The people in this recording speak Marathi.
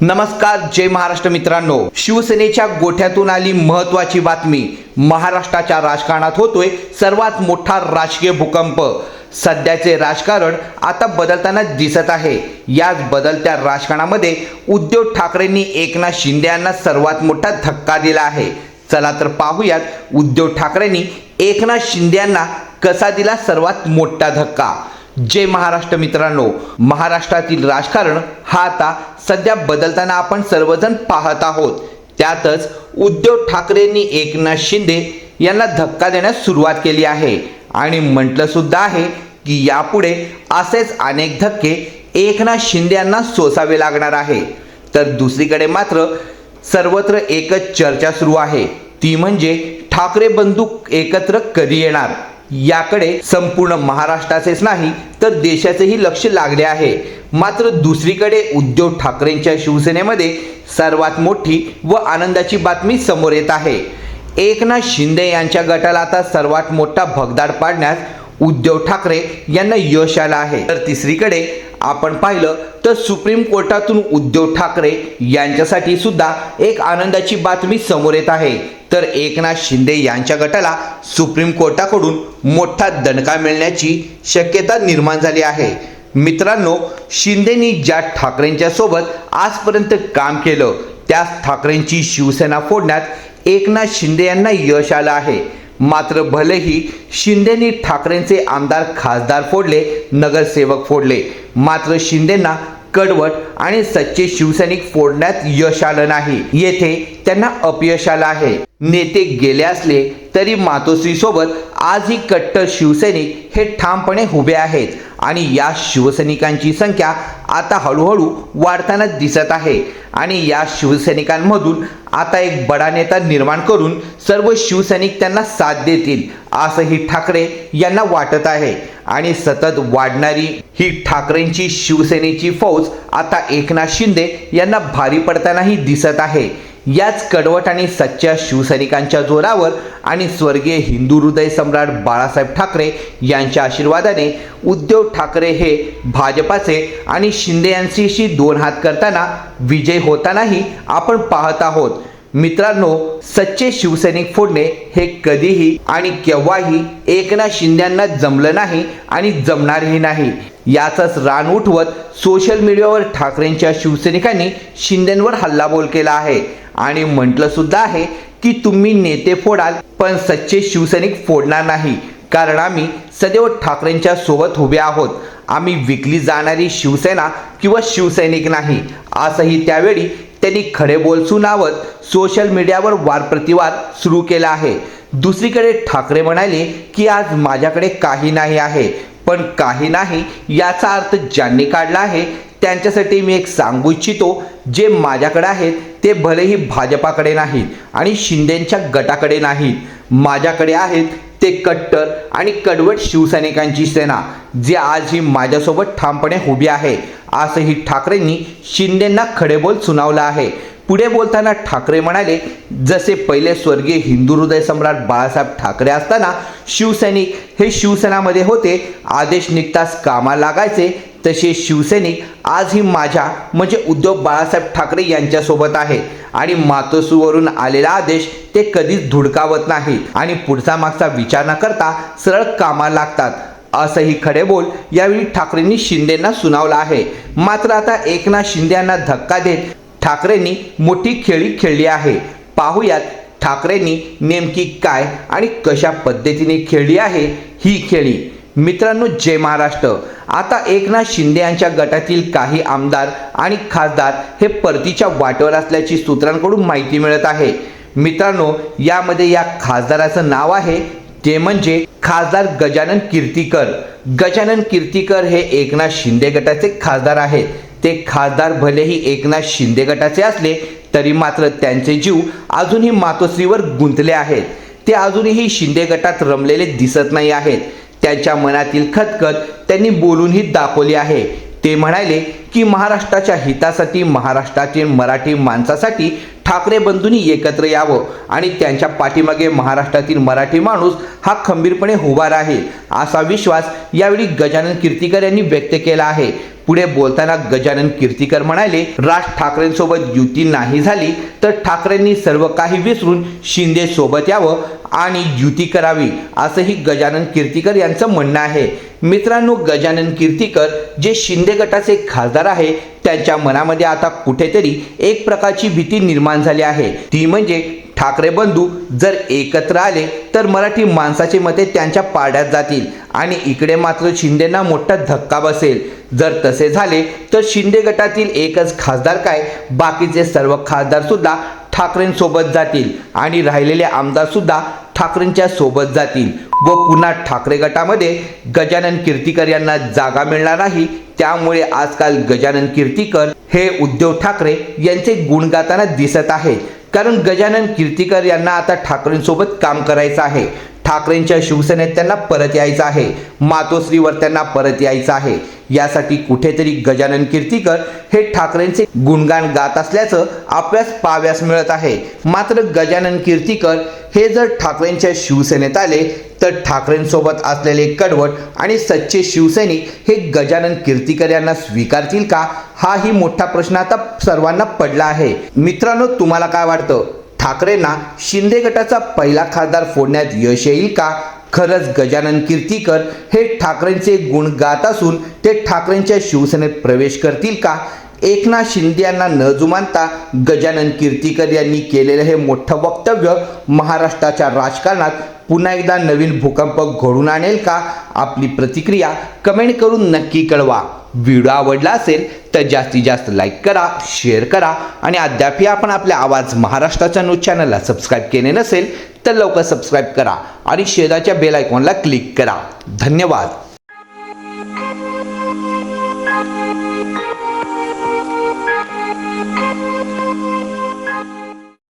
नमस्कार जय महाराष्ट्र मित्रांनो. शिवसेनेच्या गोठ्यातून आली महत्वाची बातमी. महाराष्ट्राच्या राजकारणात होतोय सर्वात मोठा राजकीय भूकंप. सध्याचे राजकारण आता बदलताना दिसत आहे. याच बदलत्या राजकारणामध्ये उद्धव ठाकरेंनी एकनाथ शिंदे यांना सर्वात मोठा धक्का दिला आहे. चला तर पाहूयात उद्धव ठाकरेंनी एकनाथ शिंदे यांना कसा दिला सर्वात मोठा धक्का? जय महाराष्ट्र मित्रांनो. महाराष्ट्रातील राजकारण हा आता सध्या बदलताना आपण सर्वजण पाहत आहोत. त्यातच उद्धव ठाकरेंनी एकनाथ शिंदे यांना धक्का देण्यास सुरुवात केली आहे. आणि म्हटलं सुद्धा आहे की यापुढे असेच अनेक धक्के एकनाथ शिंदे यांना सोसावे लागणार आहे. तर दुसरीकडे मात्र सर्वत्र एकच चर्चा सुरू आहे. ती म्हणजे ठाकरे बंधू एकत्र कधी येणार? याकडे संपूर्ण महाराष्ट्राचेच नाही तर देशाचेही लक्ष लागले आहे. मात्र दुसरीकडे उद्धव ठाकरेंच्या शिवसेनेमध्ये सर्वात मोठी व आनंदाची बातमी समोर येत आहे. एकनाथ शिंदे यांच्या गटाला आता सर्वात मोठा भगदाड पाडण्यास उद्धव ठाकरे यांना यश आलं आहे. तर तिसरीकडे आपण पाहिलं तर सुप्रीम कोर्टातून उद्धव ठाकरे यांच्यासाठी सुद्धा एक आनंदाची बातमी समोर येत आहे. तर एकनाथ शिंदे यांच्या गटाला सुप्रीम कोर्टाकडून मोठा दणका मिळण्याची शक्यता निर्माण झाली आहे. मित्रांनो शिंदेनी ज्या ठाकरेंच्या सोबत आजपर्यंत काम केलं त्याच ठाकरेंची शिवसेना फोडण्यात एकनाथ शिंदे यांना यश आलं आहे. मात्र भलेही शिंदेनी ठाकरेंचे आमदार खासदार फोडले नगरसेवक फोडले मात्र शिंदेंना कडवट आणि सच्चे शिवसैनिक फोडण्यात यश आलं नाही. येथे त्यांना अपयश आलं आहे. नेते गेले असले तरी मातोश्री सोबत आजही कट्टर शिवसैनिक हे ठामपणे उभे आहेत आणि या शिवसैनिकांची संख्या आता हळूहळू वाढताना दिसत आहे. आणि या शिवसैनिकांमधून आता एक बडा नेता निर्माण करून सर्व शिवसैनिक त्यांना साथ देतील असंही ठाकरे यांना वाटत आहे. आणि सतत वाढणारी ही ठाकरेंची शिवसेनेची फौज आता एकनाथ शिंदे यांना भारी पडतानाही दिसत आहे. याच कडवट आणि सच्च्या शिवसैनिकांच्या जोरावर आणि स्वर्गीय हिंदू हृदय सम्राट बाळासाहेब ठाकरे यांच्या आशीर्वादाने उद्धव ठाकरे हे भाजपाचे आणि शिंदे यांच्याशी दोन हात करताना विजय होतानाही आपण पाहत आहोत. मित्रांनो सच्चे शिवसैनिक फोडणे हे कधीही आणि केव्हाही एकनाथ शिंद्यांना जमलं नाही आणि जमणारही नाही. याचाच रान उठवत सोशल मीडियावर ठाकरेंच्या शिवसैनिकांनी शिंदेंवर हल्लाबोल केला आहे. आणि म्हटलं सुद्धा आहे की तुम्ही नेते फोडाल पण सच्चे शिवसैनिक फोडणार नाही. कारण आम्ही सदैव ठाकरेंच्या सोबत उभे आहोत. आम्ही विकली जाणारी शिवसेना किंवा शिवसैनिक नाही. असंही त्यावेळी त्यांनी खडे बोल सुनावत सोशल मीडियावर वार प्रतिवाद सुरू केला आहे. दुसरीकडे ठाकरे म्हणाले की आज माझ्याकडे काही नाही आहे. पण काही नाही याचा अर्थ ज्यांनी काढला आहे त्यांच्यासाठी मी एक सांगू इच्छितो जे माझ्याकडे आहेत ते भलेही भाजपाकडे नाहीत आणि शिंदेंच्या गटाकडे नाहीत. माझ्याकडे आहेत ते कट्टर आणि कडवट शिवसैनिकांची सेना जे आजही माझ्यासोबत ठामपणे उभी आहे. असंही ठाकरेंनी शिंदेंना खडेबोल सुनावलं आहे. पुढे बोलताना ठाकरे म्हणाले जसे पहिले स्वर्गीय हिंदू हृदय सम्राट बाळासाहेब ठाकरे असताना शिवसैनिक हे शिवसेनामध्ये होते आदेश निघताच कामाला लागायचे तसे शिवसैनिक आजही माझ्या म्हणजे उद्धव बाळासाहेब ठाकरे यांच्यासोबत आहे. आणि मातोसूवरून आलेला आदेश ते कधीच धुडकावत नाही. आणि पुढचा मागचा विचार न करता सरळ कामा लागतात. असंही खडे बोल यावेळी ठाकरेंनी शिंदेंना सुनावलं आहे. मात्र आता एकनाथ शिंदे यांना धक्का देत ठाकरेंनी मोठी खेळी खेळली आहे. पाहूयात ठाकरेंनी नेमकी काय आणि कशा पद्धतीने खेळली आहे ही खेळी. मित्रांनो जय महाराष्ट्र. आता एकनाथ शिंदे यांच्या गटातील काही आमदार आणि खासदार हे परतीच्या वाटेवर असल्याची सूत्रांकडून माहिती मिळत आहे. मित्रांनो यामध्ये या खासदाराचं नाव आहे. ते म्हणजे खासदार गजानन कीर्तीकर. गजानन कीर्तीकर हे एकनाथ शिंदे गटाचे खासदार आहेत. ते खासदार भलेही एकनाथ शिंदे गटाचे असले तरी मात्र त्यांचे जीव अजूनही मातोश्रीवर गुंतले आहेत. ते अजूनही शिंदे गटात रमलेले दिसत नाही आहेत. त्यांच्या मनातील खतखत त्यांनी बोलूनही दाखवली आहे. ते म्हणाले की महाराष्ट्राच्या हितासाठी महाराष्ट्रातील मराठी माणसासाठी ठाकरे बंधूंनी एकत्र यावं आणि त्यांच्या पाठीमागे महाराष्ट्रातील मराठी माणूस हा खंबीरपणे उभा राहील असा विश्वास यावेळी गजानन कीर्तीकर यांनी व्यक्त केला आहे. पुढे बोलताना गजानन कीर्तीकर म्हणाले राज ठाकरेंसोबत युती नाही झाली तर ठाकरेंनी सर्व काही विसरून शिंदे सोबत यावं आणि युती करावी असंही गजानन कीर्तीकर यांचं म्हणणं आहे. मित्रांनो गजानन कीर्तीकर जे शिंदे गटाचे खासदार आहे त्यांच्या मनामध्ये आता कुठेतरी एक प्रकारची भीती निर्माण झाली आहे. ती म्हणजे ठाकरे बंधू जर एकत्र आले तर मराठी माणसाचे मते त्यांच्या पाड्यात जातील आणि इकडे मात्र शिंदेना मोठा धक्का बसेल. जर तसे झाले तर शिंदे गटातील एकच खासदार काय? बाकीचे सर्व खासदार सुद्धा ठाकरेंसोबत जातील आणि राहिलेले आमदार सुद्धा ठाकरेंच्या सोबत जातील व पुन्हा ठाकरे गटामध्ये गजानन कीर्तीकर यांना जागा मिळणार नाही त्यामुळे आजकाल गजानन कीर्तीकर हे उद्धव ठाकरे यांचे गुण गाताना दिसत आहेत. कारण गजानन कीर्तीकर यांना आता ठाकरेंसोबत काम करायचं आहे. ठाकरेंच्या शिवसेनेत त्यांना परत यायचं आहे. मातोश्रीवर त्यांना परत यायचं आहे. यासाठी कुठेतरी गजानन कीर्तीकर हे ठाकरेंचे गुणगान गात असल्याचं आपल्यास पाव्यास मिळत आहे. मात्र गजानन कीर्तीकर हे जर ठाकरेंच्या शिवसेनेत आले तर ठाकरेंसोबत असलेले कडवट आणि सच्चे शिवसैनिक हे गजानन कीर्तीकर यांना स्वीकारतील का? हाही मोठा प्रश्न आता सर्वांना पडला आहे. मित्रांनो तुम्हाला काय वाटतं? ठाकरेंना शिंदे गटाचा पहिला खासदार फोडण्यात यश येईल का? खरंच गजानन कीर्तीकर हे ठाकरेंचे गुण गात असून ते ठाकरेंच्या शिवसेनेत प्रवेश करतील का? एकनाथ शिंदे यांना न जुमानता गजानन कीर्तीकर यांनी केलेलं हे मोठं वक्तव्य महाराष्ट्राच्या राजकारणात पुन्हा एकदा नवीन भूकंप घडून आणेल का? आपली प्रतिक्रिया कमेंट करून नक्की कळवा. व्हिडिओ आवडला असेल तर जास्तीत जास्त लाईक करा शेअर करा आणि अद्यापही आपण आपल्या आवाज महाराष्ट्राच्या न्यूज चॅनलला सबस्क्राईब केले नसेल तर लवकर सबस्क्राईब करा आणि शेजारच्या बेल आयकॉनला क्लिक करा. धन्यवाद.